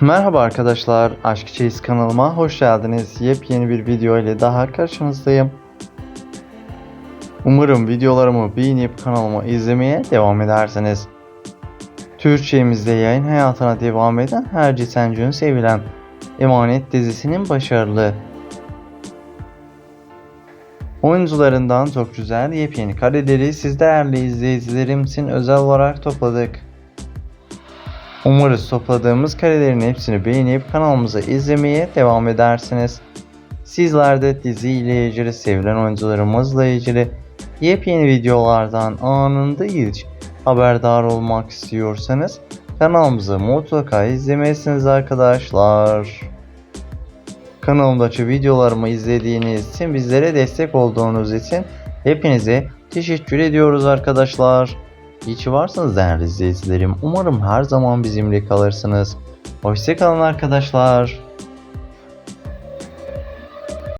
Merhaba arkadaşlar, Aşk Çeyiz kanalıma hoş geldiniz. Yepyeni bir video ile daha karşınızdayım. Umarım videolarımı beğenip kanalıma izlemeye devam edersiniz. Türkçemizde yayın hayatına devam eden Herci Sencun sevilen Emanet dizisinin başarılı oyuncularından çok güzel yepyeni kareleri siz değerli izleyicilerim için özel olarak topladık. Umarız topladığımız karelerin hepsini beğenip kanalımızı izlemeye devam edersiniz. Sizler de dizi ile ilgili sevilen oyuncularımızla ilgili yepyeni videolardan anında ilk haberdar olmak istiyorsanız kanalımızı mutlaka izlemesiniz arkadaşlar. Kanalımdaki videolarımı izlediğiniz için bizlere destek olduğunuz için hepinize teşekkür ediyoruz arkadaşlar. İyi ki varsınız değerli izleyicilerim. Umarım her zaman bizimle kalırsınız. Hoşçakalın arkadaşlar.